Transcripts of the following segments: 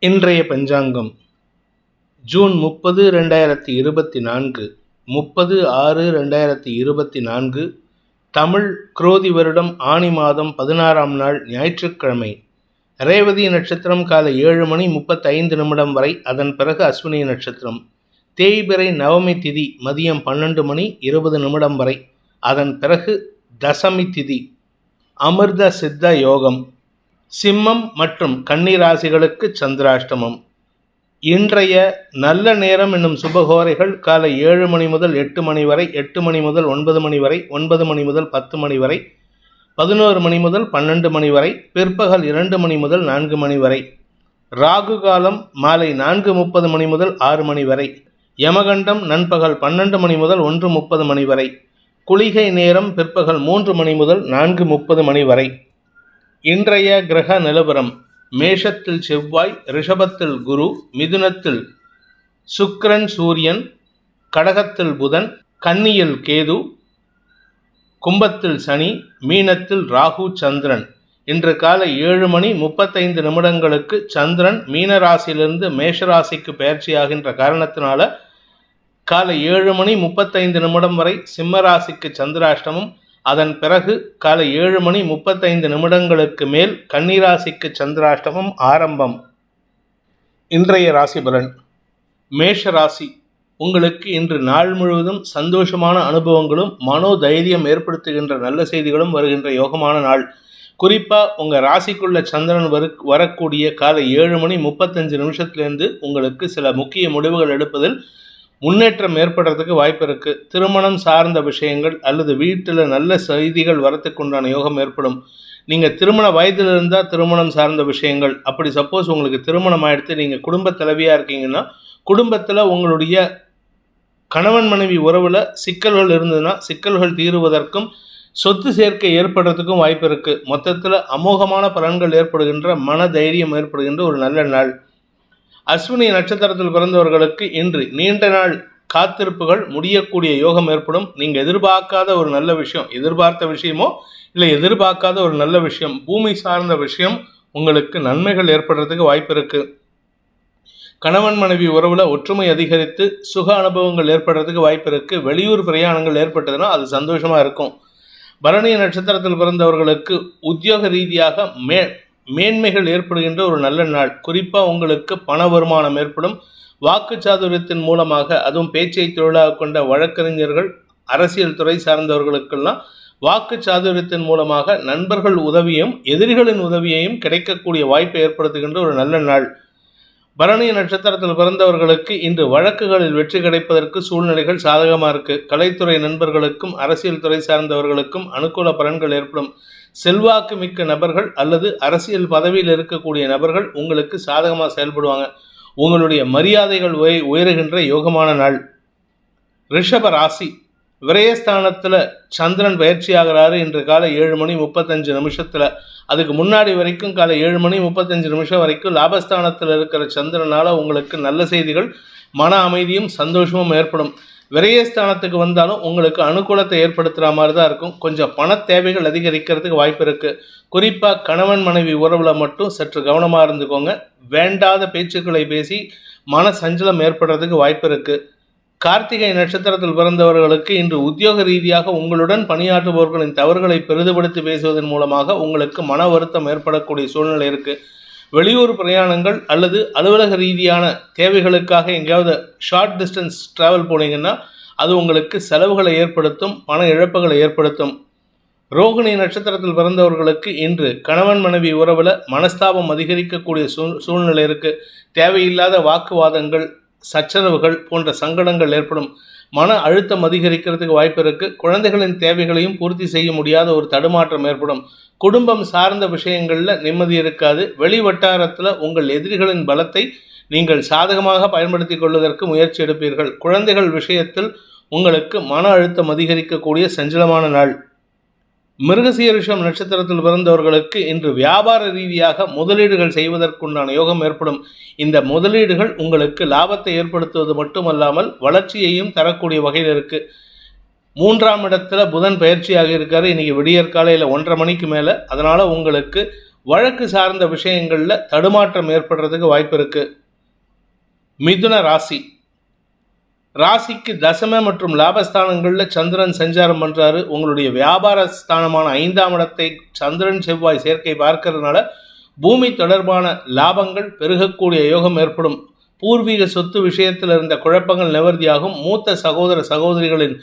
இன்றைய பஞ்சாங்கம். ஜூன் முப்பது ரெண்டாயிரத்தி இருபத்தி நான்கு. முப்பது ஆறு ரெண்டாயிரத்தி இருபத்தி நான்கு. தமிழ் குரோதி வருடம் ஆனி மாதம் பதினாறாம் நாள் ஞாயிற்றுக்கிழமை. ரேவதி நட்சத்திரம் காலை ஏழு மணி முப்பத்தைந்து நிமிடம் வரை அதன் பிறகு அஸ்வினி நட்சத்திரம். தேய்பிறை நவமி திதி மதியம் பன்னெண்டு மணி இருபது நிமிடம் வரை அதன் பிறகு தசமி திதி. அமிர்த சித்த யோகம். சிம்மம் மற்றும் கன்னிராசிகளுக்கு சந்திராஷ்டமம். இன்றைய நல்ல நேரம் என்னும் சுபகோரைகள் காலை ஏழு மணி முதல் எட்டு மணி வரை எட்டு மணி முதல் ஒன்பது மணி வரை ஒன்பது மணி முதல் பத்து மணி வரை பதினோரு மணி முதல் பன்னெண்டு மணி வரை பிற்பகல் இரண்டு மணி முதல் நான்கு மணி வரை ராகு காலம் மாலை நான்கு முப்பது மணி முதல் ஆறு மணி வரை யமகண்டம் நண்பகல் பன்னெண்டு மணி முதல் ஒன்று முப்பது மணி வரை குளிகை நேரம் பிற்பகல் மூன்று மணி முதல் நான்கு முப்பது மணி வரை இன்றைய கிரக நிலவரம் மேஷத்தில் செவ்வாய் ரிஷபத்தில் குரு மிதுனத்தில் சுக்ரன் சூரியன் கடகத்தில் புதன் கன்னியில் கேது கும்பத்தில் சனி மீனத்தில் ராகு சந்திரன். இன்று காலை ஏழு மணி முப்பத்தைந்து நிமிடங்களுக்கு சந்திரன் மீனராசியிலிருந்து மேஷராசிக்கு பெயர்ச்சியாகின்ற பயிற்சியாகின்ற காரணத்தினால காலை ஏழு மணி முப்பத்தைந்து நிமிடம் வரை சிம்மராசிக்கு சந்திராஷ்டமும் சந்திராஷ்டமம் அதன் பிறகு காலை ஏழு மணி முப்பத்தைந்து நிமிடங்களுக்கு மேல் கன்னிராசிக்கு சந்திராஷ்டமம் ஆரம்பம். இன்றைய ராசி பலன். மேஷ ராசி உங்களுக்கு இன்று நாள் முழுவதும் சந்தோஷமான அனுபவங்களும் மனோ தைரியம் ஏற்படுத்துகின்ற நல்ல செய்திகளும் வருகின்ற யோகமான நாள். குறிப்பாக உங்கள் ராசிக்குள்ள சந்திரன் வரு வரக்கூடிய காலை ஏழு மணி முப்பத்தஞ்சு நிமிஷத்துலேருந்து உங்களுக்கு சில முக்கிய முடிவுகள் எடுப்பதில் முன்னேற்றம் ஏற்படுறதுக்கு வாய்ப்பு இருக்குது திருமணம் சார்ந்த விஷயங்கள் அல்லது வீட்டில் நல்ல செய்திகள் வரத்துக்கு உண்டான யோகம் ஏற்படும். நீங்கள் திருமண வயதில் இருந்தால் திருமணம் சார்ந்த விஷயங்கள். அப்படி சப்போஸ் உங்களுக்கு திருமணம் ஆகிடுத்து நீங்கள் குடும்ப தலைவியாக இருக்கீங்கன்னா குடும்பத்தில் உங்களுடைய கணவன் மனைவி உறவில் சிக்கல்கள் இருந்ததுன்னா சிக்கல்கள் தீருவதற்கும் சொத்து சேர்க்கை ஏற்படுறதுக்கும் வாய்ப்பு இருக்குது மொத்தத்தில் அமோகமான பலன்கள் ஏற்படுகின்ற மன தைரியம் ஏற்படுகின்ற ஒரு நல்ல நாள். அஸ்வினி நட்சத்திரத்தில் பிறந்தவர்களுக்கு இன்று நீண்ட நாள் காத்திருப்புகள் முடியக்கூடிய யோகம் ஏற்படும். நீங்கள் எதிர்பார்க்காத ஒரு நல்ல விஷயம் எதிர்பார்த்த விஷயமோ இல்லை எதிர்பார்க்காத ஒரு நல்ல விஷயம் பூமி சார்ந்த விஷயம் உங்களுக்கு நன்மைகள் ஏற்படுறதுக்கு வாய்ப்பு இருக்குது கணவன் மனைவி உறவில் ஒற்றுமை அதிகரித்து சுக அனுபவங்கள் ஏற்படுறதுக்கு வாய்ப்பு இருக்குது வெளியூர் பிரயாணங்கள் ஏற்பட்டதுன்னா அது சந்தோஷமாக இருக்கும். பரணி நட்சத்திரத்தில் பிறந்தவர்களுக்கு உத்தியோக ரீதியாக மே மேன்மைகள் ஏற்படுகின்ற ஒரு நல்ல நாள். குறிப்பாக உங்களுக்கு பண வருமானம் ஏற்படும். வாக்கு சாதுரியத்தின் மூலமாக அதுவும் பேச்சை தொழிலாக கொண்ட வழக்கறிஞர்கள் அரசியல் துறை சார்ந்தவர்களுக்கெல்லாம் வாக்கு சாதுரியத்தின் மூலமாக நண்பர்கள் உதவியும் எதிரிகளின் உதவியையும் கிடைக்கக்கூடிய வாய்ப்பை ஏற்படுத்துகின்ற ஒரு நல்ல நாள். பரணி நட்சத்திரத்தில் பிறந்தவர்களுக்கு இன்று வழக்குகளில் வெற்றி கிடைப்பதற்கு சூழ்நிலைகள் சாதகமாக இருக்குது கலைத்துறை நண்பர்களுக்கும் அரசியல் துறை சார்ந்தவர்களுக்கும் அனுகூல பலன்கள் ஏற்படும். செல்வாக்கு மிக்க நபர்கள் அல்லது அரசியல் பதவியில் இருக்கக்கூடிய நபர்கள் உங்களுக்கு சாதகமாக செயல்படுவாங்க. உங்களுடைய மரியாதைகள் உய உயருகின்ற யோகமான நாள். ரிஷப ராசி. விரயஸ்தானத்தில் சந்திரன் பயிற்சி ஆகிறாரு இன்று காலை ஏழு மணி முப்பத்தஞ்சு நிமிஷத்தில். அதுக்கு முன்னாடி வரைக்கும் காலை ஏழு மணி முப்பத்தஞ்சு நிமிஷம் வரைக்கும் லாபஸ்தானத்தில் இருக்கிற சந்திரனால் உங்களுக்கு நல்ல செய்திகள் மன அமைதியும் சந்தோஷமும் ஏற்படும். விரயஸ்தானத்துக்கு வந்தாலும் உங்களுக்கு அனுகூலத்தை ஏற்படுத்துகிற மாதிரி தான் இருக்கும். கொஞ்சம் பண தேவைகள் அதிகரிக்கிறதுக்கு வாய்ப்பு இருக்குது குறிப்பாக கணவன் மனைவி உறவில் மட்டும் சற்று கவனமாக இருந்துக்கோங்க. வேண்டாத பேச்சுக்களை பேசி மன சஞ்சலம் ஏற்படுறதுக்கு வாய்ப்பு இருக்குது கார்த்திகை நட்சத்திரத்தில் பிறந்தவர்களுக்கு இன்று உத்தியோக ரீதியாக உங்களுடன் பணியாற்றுபவர்களின் தவறுகளை பெரிதுபடுத்தி பேசுவதன் மூலமாக உங்களுக்கு மன வருத்தம் ஏற்படக்கூடிய சூழ்நிலை இருக்குது வெளியூர் பிரயாணங்கள் அல்லது அலுவலக ரீதியான தேவைகளுக்காக எங்கேயாவது ஷார்ட் டிஸ்டன்ஸ் ட்ராவல் போனீங்கன்னா அது உங்களுக்கு செலவுகளை ஏற்படுத்தும் பண இழப்புகளை ஏற்படுத்தும். ரோகிணி நட்சத்திரத்தில் பிறந்தவர்களுக்கு இன்று கணவன் மனைவி உறவில் மனஸ்தாபம் அதிகரிக்கக்கூடிய சூழ் சூழ்நிலை இருக்குது தேவையில்லாத வாக்குவாதங்கள் சச்சரவுகள் போன்ற சங்கடங்கள் ஏற்படும். மன அழுத்தம் அதிகரிக்கிறதுக்கு வாய்ப்பு இருக்குது குழந்தைகளின் தேவைகளையும் பூர்த்தி செய்ய முடியாத ஒரு தடுமாற்றம் ஏற்படும். குடும்பம் சார்ந்த விஷயங்களில் நிம்மதி இருக்காது. வெளி வட்டாரத்தில் உங்கள் எதிரிகளின் பலத்தை நீங்கள் சாதகமாக பயன்படுத்தி கொள்வதற்கு முயற்சி எடுப்பீர்கள். குழந்தைகள் விஷயத்தில் உங்களுக்கு மன அழுத்தம் அதிகரிக்கக்கூடிய சஞ்சலமான நாள். மிருகசீரிஷம் நட்சத்திரத்தில் பிறந்தவர்களுக்கு இன்று வியாபார ரீதியாக முதலீடுகள் செய்வதற்குண்டான யோகம் ஏற்படும். இந்த முதலீடுகள் உங்களுக்கு லாபத்தை ஏற்படுத்துவது மட்டுமல்லாமல் வளர்ச்சியையும் தரக்கூடிய வகையில் இருக்குது மூன்றாம் இடத்துல புதன் பயிற்சியாக இருக்காரு. இன்னைக்கு விடியற் காலையில் ஒன்றரை மணிக்கு மேலே. அதனால் உங்களுக்கு வழக்கு சார்ந்த விஷயங்களில் தடுமாற்றம் ஏற்படுறதுக்கு வாய்ப்பு இருக்கு. மிதுன ராசி. ராசிக்கு தசம மற்றும் லாபஸ்தானங்களில் சந்திரன் சஞ்சாரம் பண்ணுறாரு உங்களுடைய வியாபார ஸ்தானமான ஐந்தாம் இடத்தை சந்திரன் செவ்வாய் சேர்க்கை பார்க்கறதுனால பூமி தொடர்பான லாபங்கள் பெருகக்கூடிய யோகம் ஏற்படும். பூர்வீக சொத்து விஷயத்தில் இருந்த குழப்பங்கள் நிவர்த்தியாகும். மூத்த சகோதர சகோதரிகளின்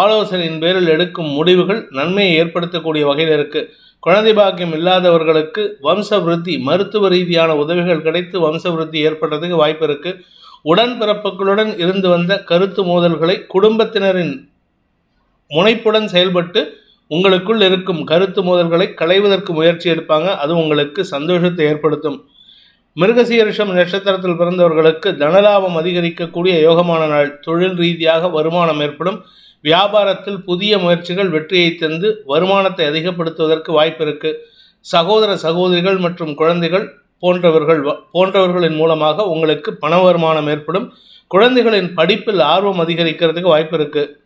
ஆலோசனையின் பேரில் எடுக்கும் முடிவுகள் நன்மையை ஏற்படுத்தக்கூடிய வகையில் இருக்குது குழந்தை பாக்கியம் இல்லாதவர்களுக்கு வம்ச விருத்தி மருத்துவ ரீதியான உதவிகள் கிடைத்து வம்ச விருத்தி ஏற்படுறதுக்கு வாய்ப்பு இருக்குது உடன்பிறப்புகளுடன் இருந்து வந்த கருத்து மோதல்களை குடும்பத்தினரின் முனைப்புடன் செயல்பட்டு உங்களுக்குள் இருக்கும் கருத்து மோதல்களை களைவதற்கு முயற்சி எடுப்பாங்க. அது உங்களுக்கு சந்தோஷத்தை ஏற்படுத்தும். மிருகசீரிஷம் நட்சத்திரத்தில் பிறந்தவர்களுக்கு தனலாபம் அதிகரிக்கக்கூடிய யோகமான நாள். தொழில் ரீதியாக வருமானம் ஏற்படும். வியாபாரத்தில் புதிய முயற்சிகள் வெற்றியை தந்து வருமானத்தை அதிகப்படுத்துவதற்கு வாய்ப்பு இருக்கு. சகோதர சகோதரிகள் மற்றும் குழந்தைகள் போன்றவர்கள் வ- போன்றவர்களின் மூலமாக உங்களுக்கு பண வருமானம் ஏற்படும். குழந்தைகளின் படிப்பில் ஆர்வம் அதிகரிக்கிறதுக்கு வாய்ப்பு இருக்குது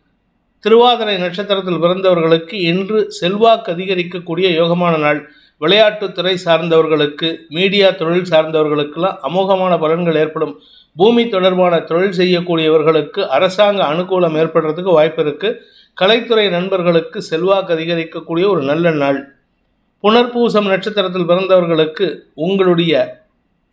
திருவாதிரை நட்சத்திரத்தில் பிறந்தவர்களுக்கு இன்று செல்வாக்கு அதிகரிக்கக்கூடிய யோகமான நாள். விளையாட்டுத்துறை சார்ந்தவர்களுக்கு மீடியா தொழில் சார்ந்தவர்களுக்கெல்லாம் அமோகமான பலன்கள் ஏற்படும். பூமி தொடர்பான தொழில் செய்யக்கூடியவர்களுக்கு அரசாங்க அனுகூலம் ஏற்படுறதுக்கு வாய்ப்பு இருக்குது கலைத்துறை நண்பர்களுக்கு செல்வாக்கு அதிகரிக்கக்கூடிய ஒரு நல்ல நாள். புனர்பூசம் நட்சத்திரத்தில் பிறந்தவர்களுக்கு உங்களுடைய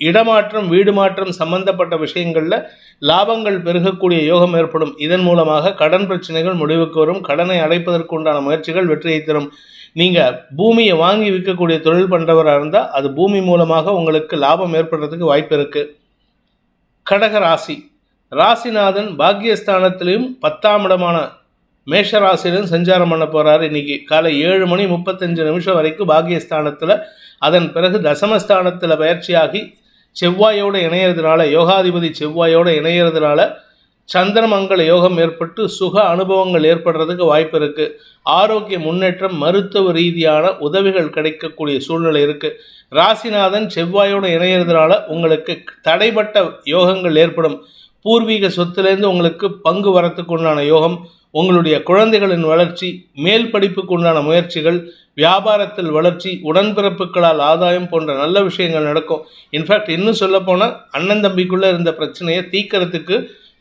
இடமாற்றம் வீடு மாற்றம் சம்பந்தப்பட்ட விஷயங்களில் லாபங்கள் பெருகக்கூடிய யோகம் ஏற்படும். இதன் மூலமாக கடன் பிரச்சனைகள் முடிவுக்கு வரும். கடனை அடைப்பதற்குண்டான முயற்சிகள் வெற்றியை தரும். நீங்கள் பூமியை வாங்கி விற்கக்கூடிய தொழில் பண்ணுறவராக இருந்தால் அது பூமி மூலமாக உங்களுக்கு லாபம் ஏற்படுறதுக்கு வாய்ப்பு இருக்குது கடக ராசி. ராசிநாதன் பாக்கியஸ்தானத்திலையும் பத்தாம் இடமான மேஷராசிரியன் சஞ்சாரம் பண்ண போகிறார் இன்னைக்கு காலை ஏழு மணி முப்பத்தஞ்சு நிமிஷம் வரைக்கும் பாக்கியஸ்தானத்தில். அதன் பிறகு தசமஸ்தானத்தில் பயிற்சியாகி செவ்வாயோடு இணையறதுனால யோகாதிபதி செவ்வாயோடு இணையறதுனால சந்திரமங்கல யோகம் ஏற்பட்டு சுக அனுபவங்கள் ஏற்படுறதுக்கு வாய்ப்பு இருக்குது ஆரோக்கிய முன்னேற்றம் மருத்துவ ரீதியான உதவிகள் கிடைக்கக்கூடிய சூழ்நிலை இருக்குது ராசிநாதன் செவ்வாயோடு இணையிறதுனால உங்களுக்கு தடைப்பட்ட யோகங்கள் ஏற்படும். பூர்வீக சொத்துலேருந்து உங்களுக்கு பங்கு வரத்துக்கு உண்டான யோகம் உங்களுடைய குழந்தைகளின் வளர்ச்சி மேல் படிப்புக்கு உண்டான முயற்சிகள் வியாபாரத்தில் வளர்ச்சி உடன்பிறப்புகளால் ஆதாயம் போன்ற நல்ல விஷயங்கள் நடக்கும். இன்ஃபேக்ட் இன்னும் சொல்லப்போனால் அண்ணன் தம்பிக்குள்ளே இருந்த பிரச்சனையை தீக்கிறதுக்கு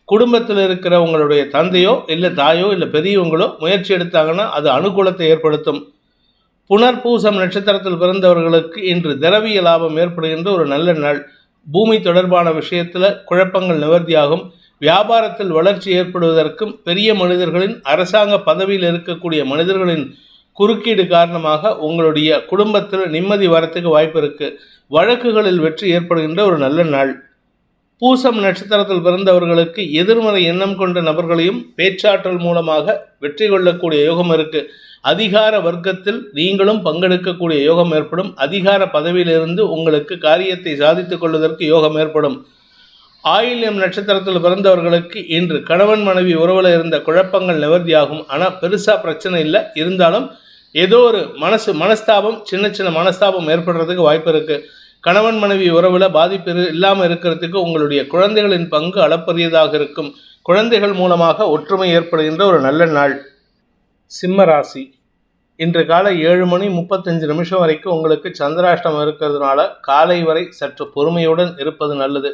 குடும்பத்தில் இருக்கிற உங்களுடைய தந்தையோ இல்லை தாயோ இல்லை பெரியவங்களோ முயற்சி எடுத்தாங்கன்னா அது அனுகூலத்தை ஏற்படுத்தும். புனர்பூசம் நட்சத்திரத்தில் பிறந்தவர்களுக்கு இன்று திரவிய லாபம் ஏற்படுகின்ற ஒரு நல்ல நாள். பூமி தொடர்பான விஷயத்தில் குழப்பங்கள் நிவர்த்தியாகும். வியாபாரத்தில் வளர்ச்சி ஏற்படுவதற்கும் பெரிய மனிதர்களின் அரசாங்க பதவியில் இருக்கக்கூடிய மனிதர்களின் குறுக்கீடு காரணமாக உங்களுடைய குடும்பத்தில் நிம்மதி வரத்துக்கு வாய்ப்பு இருக்கு. வழக்குகளில் வெற்றி ஏற்படுகின்ற ஒரு நல்ல நாள். பூசம் நட்சத்திரத்தில் பிறந்தவர்களுக்கு எதிர்மறை எண்ணம் கொண்ட நபர்களையும் பேச்சாற்றல் மூலமாக வெற்றி கொள்ளக்கூடிய யோகம் இருக்கு. அதிகார வர்க்கத்தில் நீங்களும் பங்கெடுக்கக்கூடிய யோகம் ஏற்படும். அதிகார பதவியிலிருந்து உங்களுக்கு காரியத்தை சாதித்துக் கொள்வதற்கு யோகம் ஏற்படும். ஆயில்யம் நட்சத்திரத்தில் பிறந்தவர்களுக்கு இன்று கணவன் மனைவி உறவில் இருந்த குழப்பங்கள் நிவர்த்தியாகும். ஆனால் பெருசாக பிரச்சனை இல்லை. இருந்தாலும் ஏதோ ஒரு மனசு மனஸ்தாபம் சின்ன சின்ன மனஸ்தாபம் ஏற்படுறதுக்கு வாய்ப்பு இருக்குது கணவன் மனைவி உறவில் பாதிப்பு இல்லாமல் இருக்கிறதுக்கு உங்களுடைய குழந்தைகளின் பங்கு அளப்பரியதாக இருக்கும். குழந்தைகள் மூலமாக ஒற்றுமை ஏற்படுகின்ற ஒரு நல்ல நாள். சிம்ம ராசி. இன்று காலை ஏழு மணி முப்பத்தஞ்சு நிமிஷம் வரைக்கும் உங்களுக்கு சந்திராஷ்டம் இருக்கிறதுனால காலை வரை சற்று பொறுமையுடன் இருப்பது நல்லது.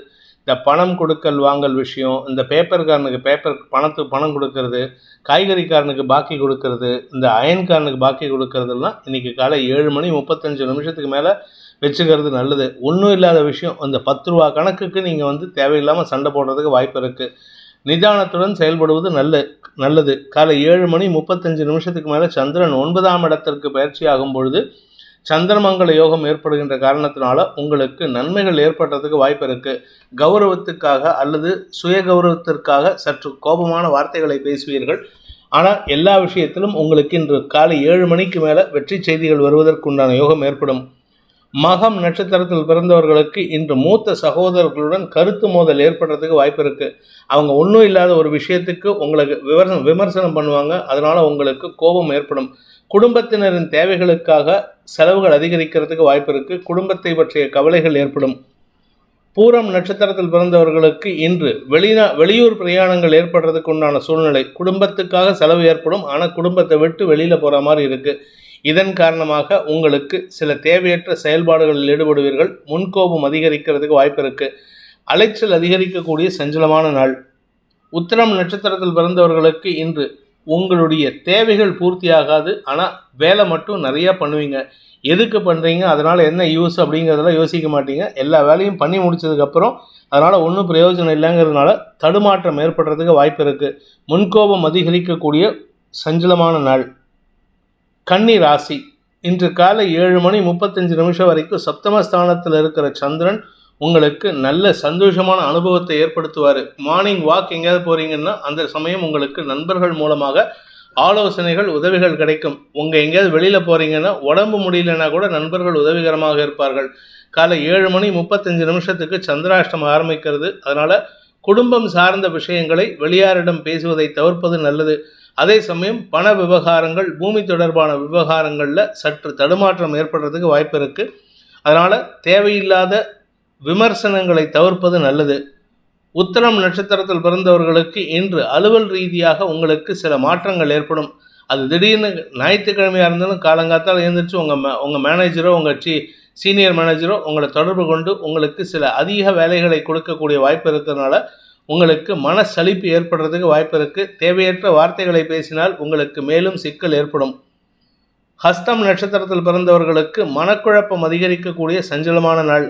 இந்த பணம் கொடுக்கல் வாங்கல் விஷயம் இந்த பேப்பர்காரனுக்கு பேப்பர் பணத்துக்கு பணம் கொடுக்கறது காய்கறிக்காரனுக்கு பாக்கி கொடுக்கறது இந்த அயன்காரனுக்கு பாக்கி கொடுக்கறதுலாம் இன்றைக்கி காலை ஏழு மணி முப்பத்தஞ்சு நிமிஷத்துக்கு மேலே வச்சுக்கிறது நல்லது. ஒன்றும் இல்லாத விஷயம் அந்த பத்து ரூபா கணக்குக்கு நீங்கள் வந்து தேவையில்லாமல் சண்டை போடுறதுக்கு வாய்ப்பு இருக்குது நிதானத்துடன் செயல்படுவது நல்ல நல்லது. காலை ஏழு மணி முப்பத்தஞ்சு நிமிஷத்துக்கு மேலே சந்திரன் ஒன்பதாம் இடத்திற்கு பயிற்சி ஆகும் பொழுது சந்திரமங்கல யோகம் ஏற்படுகின்ற காரணத்தினால உங்களுக்கு நன்மைகள் ஏற்படுறதுக்கு வாய்ப்பு இருக்கு. கௌரவத்துக்காக அல்லது சுய கௌரவத்திற்காக சற்று கோபமான வார்த்தைகளை பேசுவீர்கள். ஆனால் எல்லா விஷயத்திலும் உங்களுக்கு இன்று காலை ஏழு மணிக்கு மேலே வெற்றி செய்திகள் வருவதற்குண்டான யோகம் ஏற்படும். மகம் நட்சத்திரத்தில் பிறந்தவர்களுக்கு இன்று மூத்த சகோதரர்களுடன் கருத்து மோதல் ஏற்படுறதுக்கு வாய்ப்பு இருக்கு. அவங்க ஒன்றும் இல்லாத ஒரு விஷயத்துக்கு உங்களுக்கு விமர்சனம் விமர்சனம் பண்ணுவாங்க. அதனால உங்களுக்கு கோபம் ஏற்படும். குடும்பத்தினரின் தேவைகளுக்காக செலவுகள் அதிகரிக்கிறதுக்கு வாய்ப்பு இருக்கு. குடும்பத்தை பற்றிய கவலைகள் ஏற்படும். பூரம் நட்சத்திரத்தில் பிறந்தவர்களுக்கு இன்று வெளிநா வெளியூர் பிரயாணங்கள் ஏற்படுறதுக்கு உண்டான சூழ்நிலை. குடும்பத்துக்காக செலவு ஏற்படும். ஆனால் குடும்பத்தை விட்டு வெளியில் போகிற மாதிரி இருக்கு. இதன் காரணமாக உங்களுக்கு சில தேவையற்ற செயல்பாடுகளில் ஈடுபடுவீர்கள். முன்கோபம் அதிகரிக்கிறதுக்கு வாய்ப்பு இருக்கு. அலைச்சல் அதிகரிக்கக்கூடிய சஞ்சலமான நாள். உத்திரம் நட்சத்திரத்தில் பிறந்தவர்களுக்கு இன்று உங்களுடைய தேவைகள் பூர்த்தியாகாது. ஆனால் வேலை மட்டும் நிறையா பண்ணுவீங்க. எதுக்கு பண்ணுறீங்க அதனால் என்ன யூஸ் அப்படிங்கிறதெல்லாம் யோசிக்க மாட்டீங்க. எல்லா வேலையும் பண்ணி முடிச்சதுக்கப்புறம் அதனால் ஒன்றும் பிரயோஜனம் இல்லைங்கிறதுனால தடுமாற்றம் ஏற்படுறதுக்கு வாய்ப்பு இருக்குது முன்கோபம் அதிகரிக்கக்கூடிய சஞ்சலமான நாள். கன்னி ராசி. இன்று காலை ஏழு மணி முப்பத்தஞ்சு நிமிஷம் வரைக்கும் சப்தமஸ்தானத்தில் இருக்கிற சந்திரன் உங்களுக்கு நல்ல சந்தோஷமான அனுபவத்தை ஏற்படுத்துவார். மார்னிங் வாக் எங்கேயாவது போகிறீங்கன்னா அந்த சமயம் உங்களுக்கு நண்பர்கள் மூலமாக ஆலோசனைகள் உதவிகள் கிடைக்கும். உங்கள் எங்கேயாவது வெளியில் போகிறீங்கன்னா உடம்பு முடியலன்னா கூட நண்பர்கள் உதவிகரமாக இருப்பார்கள். காலை ஏழு மணி முப்பத்தஞ்சு நிமிஷத்துக்கு சந்திராஷ்டம் ஆரம்பிக்கிறது. அதனால் குடும்பம் சார்ந்த விஷயங்களை வெளியாரிடம் பேசுவதை தவிர்ப்பது நல்லது. அதே சமயம் பண விவகாரங்கள் பூமி தொடர்பான விவகாரங்களில் சற்று தடுமாற்றம் ஏற்படுறதுக்கு வாய்ப்பு இருக்குது அதனால் தேவையில்லாத விமர்சனங்களை தவிர்ப்பது நல்லது. உத்தரம் நட்சத்திரத்தில் பிறந்தவர்களுக்கு இன்று அலுவல் ரீதியாக உங்களுக்கு சில மாற்றங்கள் ஏற்படும். அது திடீர்னு ஞாயிற்றுக்கிழமையாக இருந்தாலும் காலங்காத்தால் எழுந்திரிச்சு உங்கள் மே உங்கள் மேனேஜரோ உங்கள் சி சீனியர் மேனேஜரோ உங்களை தொடர்பு கொண்டு உங்களுக்கு சில அதிக வேலைகளை கொடுக்கக்கூடிய வாய்ப்பு இருக்கிறதுனால உங்களுக்கு மன சலிப்பு ஏற்படுறதுக்கு வாய்ப்பு இருக்குது தேவையற்ற வார்த்தைகளை பேசினால் உங்களுக்கு மேலும் சிக்கல் ஏற்படும். ஹஸ்தம் நட்சத்திரத்தில் பிறந்தவர்களுக்கு மனக்குழப்பம் அதிகரிக்கக்கூடிய சஞ்சலமான நாள்.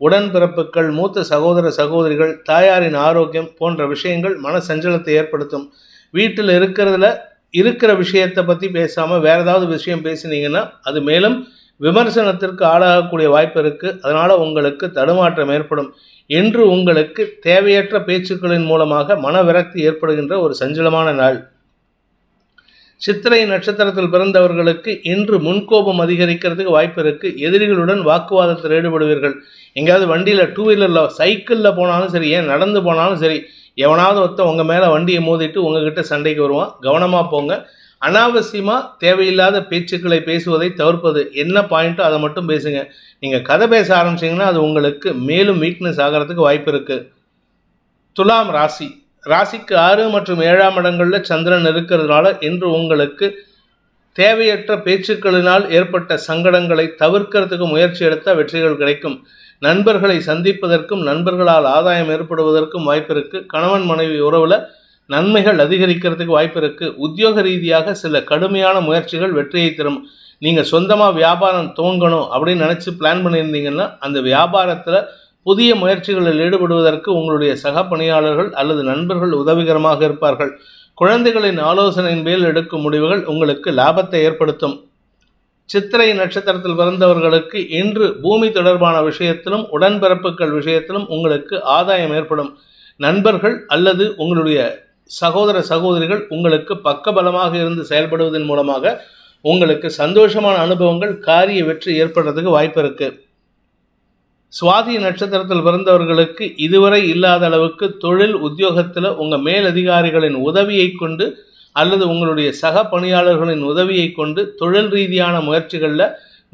உடன்பிறப்புகள் மூத்த சகோதர சகோதரிகள் தாயாரின் ஆரோக்கியம் போன்ற விஷயங்கள் மன சஞ்சலத்தை ஏற்படுத்தும். வீட்டில் இருக்கிறதுல இருக்கிற விஷயத்தை பற்றி பேசாமல் வேறு ஏதாவது விஷயம் பேசினீங்கன்னா அது மேலும் விமர்சனத்திற்கு ஆளாகக்கூடிய வாய்ப்பு இருக்குது அதனால் உங்களுக்கு தடுமாற்றம் ஏற்படும். என்று உங்களுக்கு தேவையற்ற பேச்சுக்களின் மூலமாக மன விரக்தி ஏற்படுகின்ற ஒரு சஞ்சலமான நாள். சித்திரை நட்சத்திரத்தில் பிறந்தவர்களுக்கு இன்று முன்கோபம் அதிகரிக்கிறதுக்கு வாய்ப்பு இருக்குது எதிரிகளுடன் வாக்குவாதத்தில் ஈடுபடுவீர்கள். எங்கேயாவது வண்டியில் டூ வீலரில் சைக்கிளில் போனாலும் சரி ஏன் நடந்து போனாலும் சரி எவனாவது ஒருத்தன் உங்கள் மேலே வண்டியை மோதிட்டு உங்ககிட்ட சண்டைக்கு வருவான். கவனமாக போங்க. அனாவசியமாக தேவையில்லாத பேச்சுக்களை பேசுவதை தவிர்ப்பது என்ன பாயிண்ட்டோ அதை மட்டும் பேசுங்க. நீங்கள் கதை பேச ஆரம்பிச்சிங்கன்னா அது உங்களுக்கு மேலும் வீக்னஸ் ஆகிறதுக்கு வாய்ப்பு இருக்குது துலாம் ராசி. ராசிக்கு ஆறு மற்றும் ஏழாம் இடங்களில் சந்திரன் இருக்கிறதுனால இன்று உங்களுக்கு தேவையற்ற பேச்சுக்களினால் ஏற்பட்ட சங்கடங்களை தவிர்க்கிறதுக்கு முயற்சி எடுத்தால் வெற்றிகள் கிடைக்கும். நண்பர்களை சந்திப்பதற்கும் நண்பர்களால் ஆதாயம் ஏற்படுவதற்கும் வாய்ப்பு இருக்குது கணவன் மனைவி உறவில் நன்மைகள் அதிகரிக்கிறதுக்கு வாய்ப்பு இருக்குது உத்தியோக ரீதியாக சில கடுமையான முயற்சிகள் வெற்றியை தரும். நீங்கள் சொந்தமாக வியாபாரம் துவங்கணும் அப்படின்னு நினச்சி பிளான் பண்ணியிருந்தீங்கன்னா அந்த வியாபாரத்தில் புதிய முயற்சிகளில் ஈடுபடுவதற்கு உங்களுடைய சக பணியாளர்கள் அல்லது நண்பர்கள் உதவிகரமாக இருப்பார்கள். குழந்தைகளின் ஆலோசனையின் மேல் எடுக்கும் முடிவுகள் உங்களுக்கு லாபத்தை ஏற்படுத்தும். சித்திரை நட்சத்திரத்தில் பிறந்தவர்களுக்கு இன்று பூமி தொடர்பான விஷயத்திலும் உடன்பிறப்புகள் விஷயத்திலும் உங்களுக்கு ஆதாயம் ஏற்படும். நண்பர்கள் அல்லது உங்களுடைய சகோதர சகோதரிகள் உங்களுக்கு பக்கபலமாக இருந்து செயல்படுவதன் மூலமாக உங்களுக்கு சந்தோஷமான அனுபவங்கள் காரிய வெற்றி ஏற்படுறதுக்கு வாய்ப்பு இருக்குது சுவாதி நட்சத்திரத்தில் பிறந்தவர்களுக்கு இதுவரை இல்லாத அளவுக்கு தொழில் உத்தியோகத்தில் உங்கள் மேலதிகாரிகளின் உதவியை கொண்டு அல்லது உங்களுடைய சக பணியாளர்களின் உதவியை கொண்டு தொழில் ரீதியான முயற்சிகளில்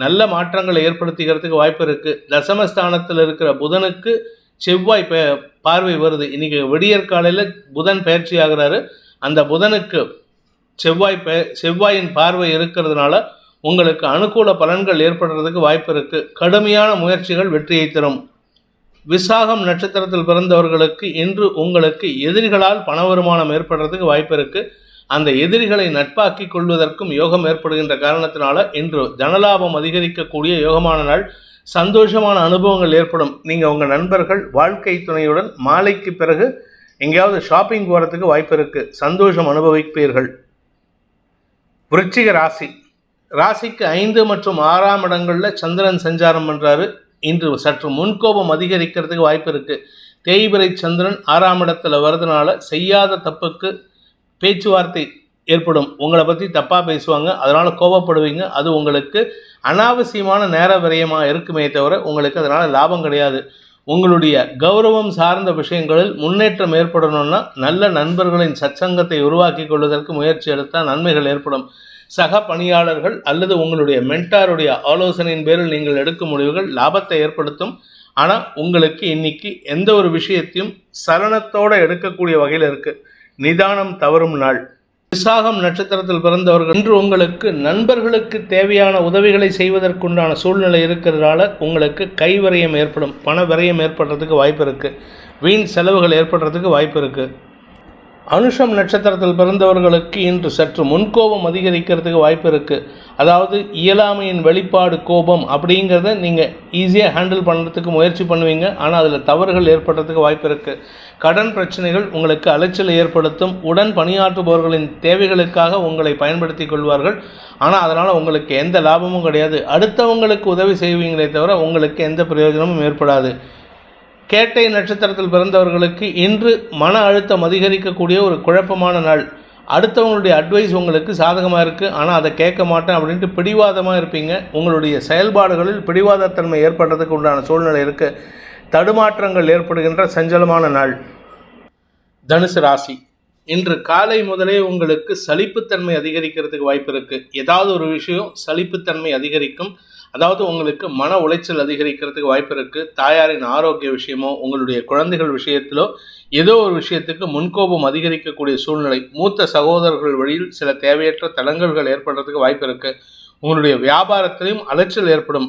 நல்ல மாற்றங்களை ஏற்படுத்திக்கிறதுக்கு வாய்ப்பு இருக்குது தசமஸ்தானத்தில் இருக்கிற புதனுக்கு செவ்வாய் பார்வை வருது. இன்றைக்கி விடியற் காலையில் புதன் பயிற்சி ஆகிறாரு. அந்த புதனுக்கு செவ்வாய் செவ்வாயின் பார்வை இருக்கிறதுனால உங்களுக்கு அனுகூல பலன்கள் ஏற்படுறதுக்கு வாய்ப்பு இருக்குது கடுமையான முயற்சிகள் வெற்றியை தரும். விசாகம் நட்சத்திரத்தில் பிறந்தவர்களுக்கு இன்று உங்களுக்கு எதிரிகளால் பண வருமானம் ஏற்படுறதுக்கு வாய்ப்பு இருக்குது அந்த எதிரிகளை நட்பாக்கி கொள்வதற்கும் யோகம் ஏற்படுகின்ற காரணத்தினால இன்று தனலாபம் அதிகரிக்கக்கூடிய யோகமான நாள். சந்தோஷமான அனுபவங்கள் ஏற்படும். நீங்கள் உங்கள் நண்பர்கள் வாழ்க்கை துணையுடன் மாலைக்கு பிறகு எங்கேயாவது ஷாப்பிங் போகிறதுக்கு வாய்ப்பு இருக்குது சந்தோஷம் அனுபவிப்பீர்கள். விருச்சிக ராசி. ராசிக்கு ஐந்து மற்றும் ஆறாம் இடங்களில் சந்திரன் சஞ்சாரம் பண்ணுறாரு இன்று சற்று முன்கோபம் அதிகரிக்கிறதுக்கு வாய்ப்பு இருக்குது தேய்பிரை சந்திரன் ஆறாம் இடத்துல வர்றதுனால செய்யாத தப்புக்கு பேச்சுவார்த்தை ஏற்படும். உங்களை பற்றி தப்பாக பேசுவாங்க. அதனால் கோபப்படுவீங்க. அது உங்களுக்கு அனாவசியமான நேர விரயமாக இருக்குமே தவிர உங்களுக்கு அதனால் லாபம் கிடையாது. உங்களுடைய கௌரவம் சார்ந்த விஷயங்களில் முன்னேற்றம் ஏற்படணும்னா நல்ல நண்பர்களின் சச்சங்கத்தை உருவாக்கி கொள்வதற்கு முயற்சி எடுத்தால் நன்மைகள் ஏற்படும். சக பணியாளர்கள் அல்லது உங்களுடைய மென்டாருடைய ஆலோசனையின் பேரில் நீங்கள் எடுக்கும் முடிவுகள் லாபத்தை ஏற்படுத்தும். ஆனால் உங்களுக்கு இன்னைக்கு எந்த ஒரு விஷயத்தையும் சலனத்தோடு எடுக்கக்கூடிய வகையில் இருக்குது நிதானம் தவறும் நாள். விசாகம் நட்சத்திரத்தில் பிறந்தவர்கள் இன்று உங்களுக்கு நண்பர்களுக்கு தேவையான உதவிகளை செய்வதற்குண்டான சூழ்நிலை இருக்கிறதால உங்களுக்கு கைவரையம் ஏற்படும் பண விரயம் ஏற்படுறதுக்கு வாய்ப்பு இருக்குது வீண் செலவுகள் ஏற்படுறதுக்கு வாய்ப்பு இருக்குது அனுஷம் நட்சத்திரத்தில் பிறந்தவர்களுக்கு இன்று சற்று முன்கோபம் அதிகரிக்கிறதுக்கு வாய்ப்பு இருக்குது அதாவது இயலாமையின் வெளிப்பாடு கோபம் அப்படிங்கிறத நீங்கள் ஈஸியாக ஹேண்டில் பண்ணுறதுக்கு முயற்சி பண்ணுவீங்க. ஆனால் அதில் தவறுகள் ஏற்படுறதுக்கு வாய்ப்பு இருக்குது கடன் பிரச்சனைகள் உங்களுக்கு அலைச்சலை ஏற்படுத்தும். உடன் பணியாற்றுபவர்களின் தேவைகளுக்காக உங்களை பயன்படுத்தி கொள்வார்கள். ஆனால் அதனால் உங்களுக்கு எந்த லாபமும் கிடையாது. அடுத்தவங்களுக்கு உதவி செய்வீங்களே தவிர உங்களுக்கு எந்த பிரயோஜனமும் ஏற்படாது. கேட்டை நட்சத்திரத்தில் பிறந்தவர்களுக்கு இன்று மன அழுத்தம் அதிகரிக்கக்கூடிய ஒரு குழப்பமான நாள். அடுத்தவங்களுடைய அட்வைஸ் உங்களுக்கு சாதகமாக இருக்குது ஆனால் அதை கேட்க மாட்டேன் அப்படின்ட்டு பிடிவாதமாக இருப்பீங்க. உங்களுடைய செயல்பாடுகளில் பிடிவாதத்தன்மை ஏற்படுறதுக்கு உண்டான சூழ்நிலை இருக்குது தடுமாற்றங்கள் ஏற்படுகின்ற சஞ்சலமான நாள். தனுசு ராசி. இன்று காலை முதலே உங்களுக்கு சலிப்புத்தன்மை அதிகரிக்கிறதுக்கு வாய்ப்பு இருக்குது ஏதாவது ஒரு விஷயம் சலிப்புத்தன்மை அதிகரிக்கும். அதாவது உங்களுக்கு மன உளைச்சல் அதிகரிக்கிறதுக்கு வாய்ப்பு இருக்குது தாயாரின் ஆரோக்கிய விஷயமோ உங்களுடைய குழந்தைகள் விஷயத்திலோ ஏதோ ஒரு விஷயத்துக்கு முன்கோபம் அதிகரிக்கக்கூடிய சூழ்நிலை மூத்த சகோதரர்கள் வழியில் சில தேவையற்ற தளங்கல்கள் ஏற்படுறதுக்கு வாய்ப்பு இருக்குது உங்களுடைய வியாபாரத்திலையும் அலைச்சல் ஏற்படும்.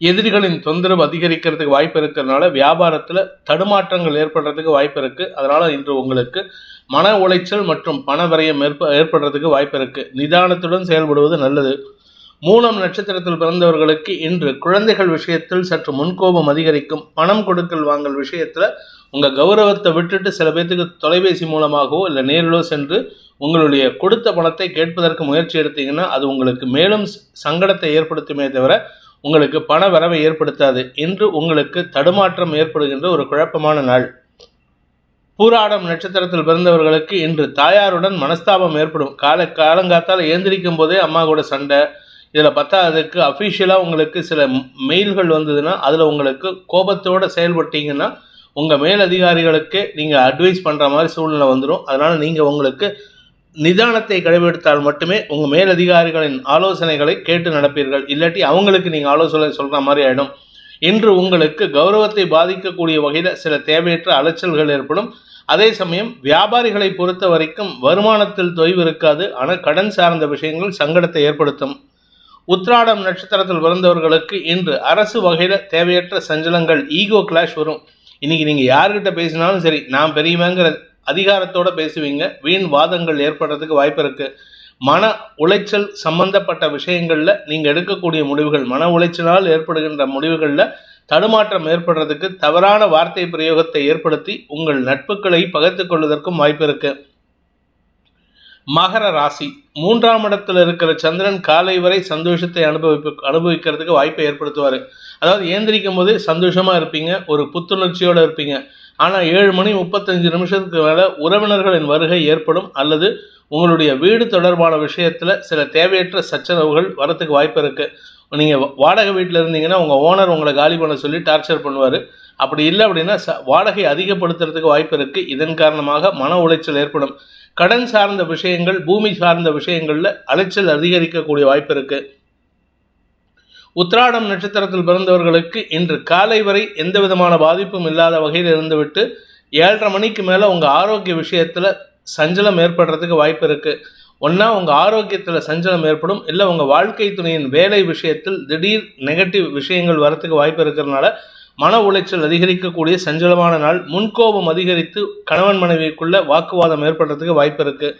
எதிரிகளின் தொந்தரவு அதிகரிக்கிறதுக்கு வாய்ப்பு இருக்கிறதுனால வியாபாரத்தில் தடுமாற்றங்கள் ஏற்படுறதுக்கு வாய்ப்பு இருக்குது அதனால் இன்று உங்களுக்கு மன உளைச்சல் மற்றும் பண விரயம் ஏற்ப ஏற்படுறதுக்கு வாய்ப்பு இருக்குது நிதானத்துடன் செயல்படுவது நல்லது. மூலம் நட்சத்திரத்தில் பிறந்தவர்களுக்கு இன்று குழந்தைகள் விஷயத்தில் சற்று முன்கோபம் அதிகரிக்கும். பணம் கொடுக்கல் வாங்கல் விஷயத்தில் உங்கள் கௌரவத்தை விட்டுட்டு சில பேர்த்துக்கு தொலைபேசி மூலமாகவோ இல்லை நேரிலோ சென்று உங்களுடைய கொடுத்த பணத்தை கேட்பதற்கு முயற்சி எடுத்தீங்கன்னா அது உங்களுக்கு மேலும் சங்கடத்தை ஏற்படுத்துமே தவிர உங்களுக்கு பண வரவை ஏற்படுத்தாது. இன்று உங்களுக்கு தடுமாற்றம் ஏற்படுகின்ற ஒரு குழப்பமான நாள். பூராடம் நட்சத்திரத்தில் பிறந்தவர்களுக்கு இன்று தாயாருடன் மனஸ்தாபம் ஏற்படும். கால காலங்காத்தால் ஏந்திரிக்கும் போதே அம்மா கூட சண்டை இதில் பத்தாததுக்கு அஃபிஷியலாக உங்களுக்கு சில மெயில்கள் வந்ததுன்னா அதில் உங்களுக்கு கோபத்தோடு செயல்பட்டீங்கன்னா உங்கள் மேலதிகாரிகளுக்கு நீங்கள் அட்வைஸ் பண்ணுற மாதிரி சூழ்நிலை வந்துடும் அதனால் நீங்கள் உங்களுக்கு நிதானத்தை கடைபிடித்தால் மட்டுமே உங்கள் மேலதிகாரிகளின் ஆலோசனைகளை கேட்டு நடப்பீர்கள். இல்லாட்டி அவங்களுக்கு நீங்கள் ஆலோசனை சொல்கிற மாதிரி ஆகிடும் இன்று உங்களுக்கு கௌரவத்தை பாதிக்கக்கூடிய வகையில் சில தேவையற்ற அலைச்சல்கள் ஏற்படும். அதே சமயம் வியாபாரிகளை பொறுத்த வரைக்கும் வருமானத்தில் தொய்வு இருக்காது. ஆனால் கடன் சார்ந்த விஷயங்கள் சங்கடத்தை ஏற்படுத்தும். உத்ராடம் நட்சத்திரத்தில் பிறந்தவர்களுக்கு இன்று அரசு வகையில் தேவையற்ற சஞ்சலங்கள் ஈகோ கிளாஷ் வரும். இன்னைக்கு நீங்கள் யார்கிட்ட பேசினாலும் சரி நான் பெரியவங்கிற அதிகாரத்தோடு பேசுவீங்க. வீண் வாதங்கள் ஏற்படுறதுக்கு வாய்ப்பு இருக்குது மன உளைச்சல் சம்பந்தப்பட்ட விஷயங்களில் நீங்கள் எடுக்கக்கூடிய முடிவுகள் மன உளைச்சலால் ஏற்படுகின்ற முடிவுகளில் தடுமாற்றம் ஏற்படுறதுக்கு தவறான வார்த்தை பிரயோகத்தை ஏற்படுத்தி உங்கள் நட்புகளை பகிர்ந்து கொள்வதற்கும் வாய்ப்பு இருக்குது மகர ராசி. மூன்றாம் இடத்துல இருக்கிற சந்திரன் காலை வரை சந்தோஷத்தை அனுபவிப்பு அனுபவிக்கிறதுக்கு வாய்ப்பை ஏற்படுத்துவார். அதாவது ஏந்திரிக்கும் போதே சந்தோஷமாக இருப்பீங்க ஒரு புத்துணர்ச்சியோடு இருப்பீங்க. ஆனால் ஏழு மணி முப்பத்தஞ்சு நிமிஷத்துக்கு மேலே உறவினர்களின் வருகை ஏற்படும் அல்லது உங்களுடைய வீடு தொடர்பான விஷயத்தில் சில தேவையற்ற சச்சரவுகள் வரத்துக்கு வாய்ப்பு இருக்குது நீங்கள் வாடகை வீட்டில் இருந்தீங்கன்னா உங்கள் ஓனர் உங்களை காலி பண்ண சொல்லி டார்ச்சர் பண்ணுவார். அப்படி இல்லை அப்படின்னா ச வாடகை அதிகப்படுத்துறதுக்கு வாய்ப்பு இருக்குது இதன் காரணமாக மன உளைச்சல் ஏற்படும். கடன் சார்ந்த விஷயங்கள் பூமி சார்ந்த விஷயங்களில் அலைச்சல் அதிகரிக்கக்கூடிய வாய்ப்பு இருக்குது உத்ராடம் நட்சத்திரத்தில் பிறந்தவர்களுக்கு இன்று காலை வரை எந்த விதமான பாதிப்பும் இல்லாத வகையில் இருந்துவிட்டு ஏழரை மணிக்கு மேலே உங்கள் ஆரோக்கிய விஷயத்தில் சஞ்சலம் ஏற்படுறதுக்கு வாய்ப்பு இருக்குது ஒன்றா உங்கள் ஆரோக்கியத்தில் சஞ்சலம் ஏற்படும். இல்லை உங்கள் வாழ்க்கை துணையின் வேலை விஷயத்தில் திடீர் நெகட்டிவ் விஷயங்கள் வரத்துக்கு வாய்ப்பு இருக்கிறதுனால மன உளைச்சல் அதிகரிக்கக்கூடிய சஞ்சலமான நாள். முன்கோபம் அதிகரித்து கணவன் மனைவிக்குள்ள வாக்குவாதம் ஏற்படுறதுக்கு வாய்ப்பு இருக்குது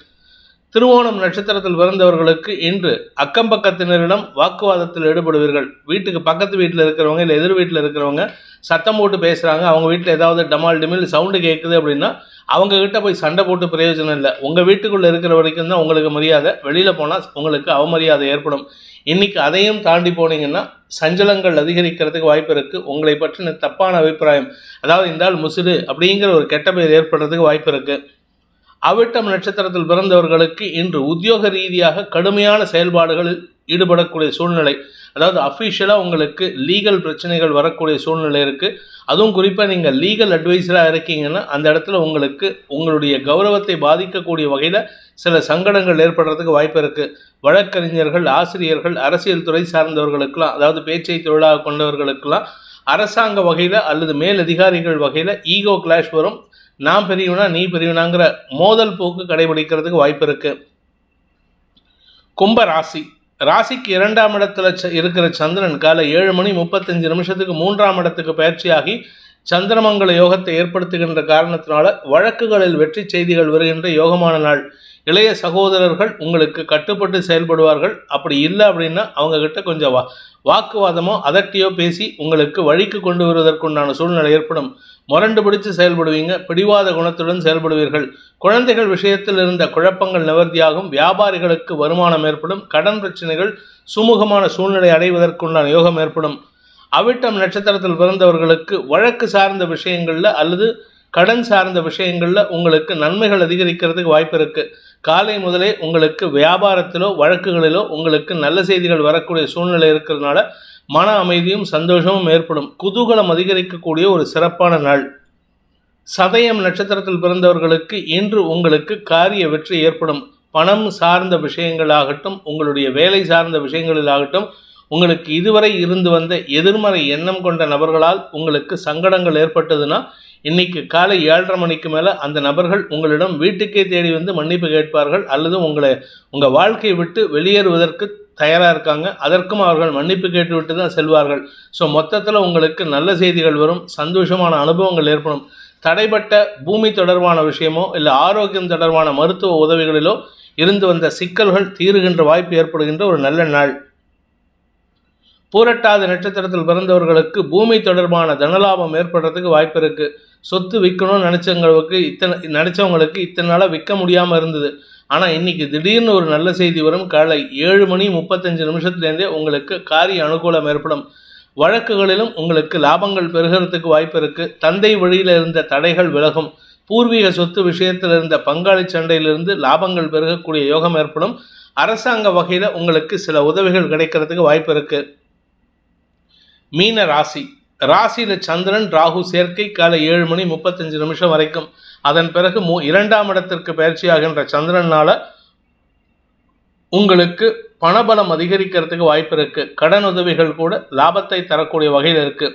திருவோணம் நட்சத்திரத்தில் பிறந்தவர்களுக்கு இன்று அக்கம் பக்கத்தினரிடம் வாக்குவாதத்தில் ஈடுபடுவீர்கள். வீட்டுக்கு பக்கத்து வீட்டில் இருக்கிறவங்க இல்லை எதிர் வீட்டில் இருக்கிறவங்க சத்தம் போட்டு பேசுகிறாங்க அவங்க வீட்டில் ஏதாவது டமால் டிமில் சவுண்டு கேட்குது அப்படின்னா அவங்க கிட்ட போய் சண்டை போட்டு பிரயோஜனம் இல்லை. உங்கள் வீட்டுக்குள்ளே இருக்கிற வரைக்கும் தான் உங்களுக்கு மரியாதை. வெளியில் போனால் உங்களுக்கு அவமரியாதை ஏற்படும். இன்றைக்கி அதையும் தாண்டி போனீங்கன்னா சஞ்சலங்கள் அதிகரிக்கிறதுக்கு வாய்ப்பு இருக்குது உங்களை பற்றின தப்பான அபிப்பிராயம் அதாவது இந்த ஆள் முசுடு அப்படிங்கிற ஒரு கெட்ட பெயர் ஏற்படுறதுக்கு வாய்ப்பு இருக்குது அவிட்டம் நட்சத்திரத்தில் பிறந்தவர்களுக்கு இன்று உத்தியோக ரீதியாக கடுமையான செயல்பாடுகளில் ஈடுபடக்கூடிய சூழ்நிலை. அதாவது அஃபிஷியலாக உங்களுக்கு லீகல் பிரச்சனைகள் வரக்கூடிய சூழ்நிலை இருக்குது அதுவும் குறிப்பாக நீங்கள் லீகல் அட்வைஸராக இருக்கீங்கன்னா அந்த இடத்துல உங்களுக்கு உங்களுடைய கௌரவத்தை பாதிக்கக்கூடிய வகையில் சில சங்கடங்கள் ஏற்படுறதுக்கு வாய்ப்பு இருக்குது வழக்கறிஞர்கள் ஆசிரியர்கள் அரசியல் துறை சார்ந்தவர்களுக்கெல்லாம் அதாவது பேச்சை தொழிலாக கொண்டவர்களுக்கெல்லாம் அரசாங்க வகையில் அல்லது மேலதிகாரிகள் வகையில் ஈகோ கிளாஷ் வரும். நான் பெரியவனா நீ பெரியவனாங்கிற மோதல் போக்கு கடைபிடிக்கிறதுக்கு வாய்ப்பு இருக்கு. கும்ப ராசி. ராசிக்கு இரண்டாம் இடத்துல ச- இருக்கிற சந்திரன் காலை ஏழு மணி முப்பத்தஞ்சு நிமிஷத்துக்கு மூன்றாம் இடத்துக்கு பயிற்சியாகி சந்திரமங்கல யோகத்தை ஏற்படுத்துகின்ற காரணத்தினால வழக்குகளில் வெற்றி செய்திகள் வருகின்ற யோகமான நாள். இளைய சகோதரர்கள் உங்களுக்கு கட்டுப்பட்டு செயல்படுவார்கள். அப்படி இல்லை அப்படின்னா அவங்க கிட்ட கொஞ்சம் வா வாக்குவாதமோ அதட்டியோ பேசி உங்களுக்கு வழிக்கு கொண்டு வருவதற்குண்டான சூழ்நிலை ஏற்படும். முரண்டு பிடிச்சு செயல்படுவீங்க பிடிவாத குணத்துடன் செயல்படுவீர்கள். குழந்தைகள் விஷயத்தில் இருந்த குழப்பங்கள் நிவர்த்தியாகும். வியாபாரிகளுக்கு வருமானம் ஏற்படும். கடன் பிரச்சனைகள் சுமூகமான சூழ்நிலை அடைவதற்குண்டான யோகம் ஏற்படும். அவிட்டம் நட்சத்திரத்தில் பிறந்தவர்களுக்கு வழக்கு சார்ந்த விஷயங்களில் அல்லது கடன் சார்ந்த விஷயங்களில் உங்களுக்கு நன்மைகள் அதிகரிக்கிறதுக்கு வாய்ப்பு இருக்குது காலை முதலே உங்களுக்கு வியாபாரத்திலோ வழக்குகளிலோ உங்களுக்கு நல்ல செய்திகள் வரக்கூடிய சூழ்நிலை இருக்கிறதுனால மன அமைதியும் சந்தோஷமும் ஏற்படும். குதூகலம் அதிகரிக்கக்கூடிய ஒரு சிறப்பான நாள். சதயம் நட்சத்திரத்தில் பிறந்தவர்களுக்கு இன்று உங்களுக்கு காரிய வெற்றி ஏற்படும். பணம் சார்ந்த விஷயங்களாகட்டும் உங்களுடைய வேலை சார்ந்த விஷயங்களிலாகட்டும் உங்களுக்கு இதுவரை இருந்து வந்த எதிர்மறை எண்ணம் கொண்ட நபர்களால் உங்களுக்கு சங்கடங்கள் ஏற்பட்டதுன்னா இன்னைக்கு காலை ஏழரை மணிக்கு மேலே அந்த நபர்கள் உங்களிடம் வீட்டுக்கே தேடி வந்து மன்னிப்பு கேட்பார்கள் அல்லது உங்களை உங்கள் வாழ்க்கையை விட்டு வெளியேறுவதற்கு தயாராக இருக்காங்க. அதற்கும் அவர்கள் மன்னிப்பு கேட்டுவிட்டு தான் செல்வார்கள். ஸோ மொத்தத்தில் உங்களுக்கு நல்ல செய்திகள் வரும் சந்தோஷமான அனுபவங்கள் ஏற்படும். தடைப்பட்ட பூமி தொடர்பான விஷயமோ இல்லை ஆரோக்கியம் தொடர்பான மருத்துவ உதவிகளிலோ இருந்து வந்த சிக்கல்கள் தீருகின்ற வாய்ப்பு ஏற்படுகின்ற ஒரு நல்ல நாள். பூரட்டாத நட்சத்திரத்தில் பிறந்தவர்களுக்கு பூமி தொடர்பான தனலாபம் ஏற்படுறதுக்கு வாய்ப்பு இருக்குது சொத்து விற்கணும்னு நினச்சவங்களுக்கு இத்தனை நினச்சவங்களுக்கு இத்தனை நாளாக விற்க முடியாமல் இருந்தது. ஆனால் இன்னைக்கு திடீர்னு ஒரு நல்ல செய்தி வரும். காலை ஏழு மணி முப்பத்தஞ்சு நிமிஷத்துலேருந்தே உங்களுக்கு காரிய அனுகூலம் ஏற்படும். வழக்குகளிலும் உங்களுக்கு லாபங்கள் பெறுகிறதுக்கு வாய்ப்பு இருக்குது தந்தை வழியில் இருந்த தடைகள் விலகும். பூர்வீக சொத்து விஷயத்தில் இருந்த பங்காளி சண்டையிலிருந்து லாபங்கள் பெருகக்கூடிய யோகம் ஏற்படும். அரசாங்க வகையில் உங்களுக்கு சில உதவிகள் கிடைக்கிறதுக்கு வாய்ப்பு இருக்குது மீன ராசி. ராசியில் சந்திரன் ராகு சேர்க்கை காலை ஏழு மணி முப்பத்தஞ்சு நிமிஷம் வரைக்கும். அதன் பிறகு மூ இரண்டாம் இடத்திற்கு பயிற்சியாகின்ற சந்திரனால உங்களுக்கு பணபலம் அதிகரிக்கிறதுக்கு வாய்ப்பு இருக்கு. கடன் உதவிகள் கூட லாபத்தை தரக்கூடிய வகையில் இருக்கு.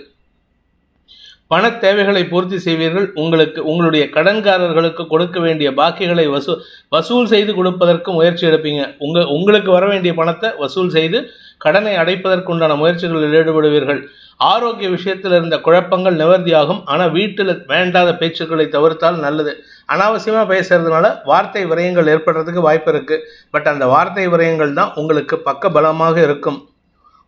பண தேவைகளை பூர்த்தி செய்வீர்கள். உங்களுக்கு உங்களுடைய கடன்காரர்களுக்கு கொடுக்க வேண்டிய பாக்கிகளை வசூ வசூல் செய்து கொடுப்பதற்கு முயற்சி எடுப்பீங்க. உங்க உங்களுக்கு வர வேண்டிய பணத்தை வசூல் செய்து கடனை அடைப்பதற்குண்டான முயற்சிகளில் ஈடுபடுவீர்கள். ஆரோக்கிய விஷயத்தில் இருந்த குழப்பங்கள் நிவர்த்தியாகும். ஆனால் வீட்டில் வேண்டாத பேச்சுக்களை தவிர்த்தால் நல்லது. அனாவசியமாக பேசுறதுனால வார்த்தை விரயங்கள் ஏற்படுறதுக்கு வாய்ப்பு இருக்குது பட் அந்த வார்த்தை விரயங்கள் தான் உங்களுக்கு பக்க பலமாக இருக்கும்.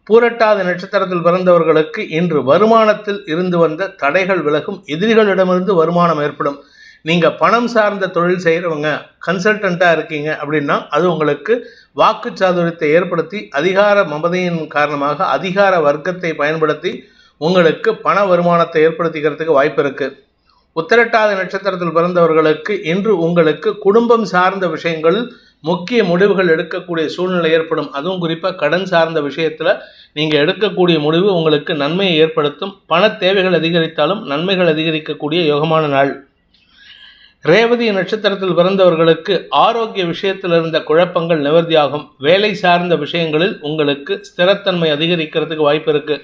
பூரட்டாத நட்சத்திரத்தில் பிறந்தவர்களுக்கு இன்று வருமானத்தில் இருந்து வந்த தடைகள் விலகும். எதிரிகளிடமிருந்து வருமானம் ஏற்படும். நீங்கள் பணம் சார்ந்த தொழில் செய்கிறவங்க கன்சல்டண்ட்டாக இருக்கீங்க அப்படின்னா அது உங்களுக்கு வாக்குச்சாதுரியத்தை ஏற்படுத்தி அதிகார மமதையின் காரணமாக அதிகார வர்க்கத்தை பயன்படுத்தி உங்களுக்கு பண வருமானத்தை ஏற்படுத்திக்கிறதுக்கு வாய்ப்பு இருக்கு. உத்திரட்டாத நட்சத்திரத்தில் பிறந்தவர்களுக்கு இன்று உங்களுக்கு குடும்பம் சார்ந்த விஷயங்கள் முக்கிய முடிவுகள் எடுக்கக்கூடிய சூழ்நிலை ஏற்படும். அதுவும் குறிப்பாக கடன் சார்ந்த விஷயத்தில் நீங்கள் எடுக்கக்கூடிய முடிவு உங்களுக்கு நன்மையை ஏற்படுத்தும். பண தேவைகள் அதிகரித்தாலும் நன்மைகள் அதிகரிக்கக்கூடிய யோகமான நாள். ரேவதி நட்சத்திரத்தில் பிறந்தவர்களுக்கு ஆரோக்கிய விஷயத்தில் இருந்த குழப்பங்கள் நிவர்த்தியாகும். வேலை சார்ந்த விஷயங்களில் உங்களுக்கு ஸ்திரத்தன்மை அதிகரிக்கிறதுக்கு வாய்ப்பு இருக்கு.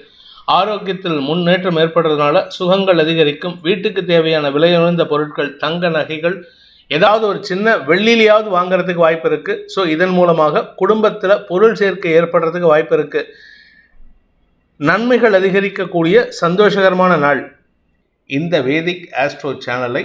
ஆரோக்கியத்தில் முன்னேற்றம் ஏற்படுறதுனால சுகங்கள் அதிகரிக்கும். வீட்டுக்கு தேவையான விலையுணர்ந்த பொருட்கள் தங்க நகைகள் ஏதாவது ஒரு சின்ன வெள்ளிலையாவது வாங்குறதுக்கு வாய்ப்பு இருக்கு. ஸோ இதன் மூலமாக குடும்பத்தில் பொருள் சேர்க்கை ஏற்படுறதுக்கு வாய்ப்பு இருக்கு. நன்மைகள் அதிகரிக்கக்கூடிய சந்தோஷகரமான நாள். இந்த வேதிக் ஆஸ்ட்ரோ சேனலை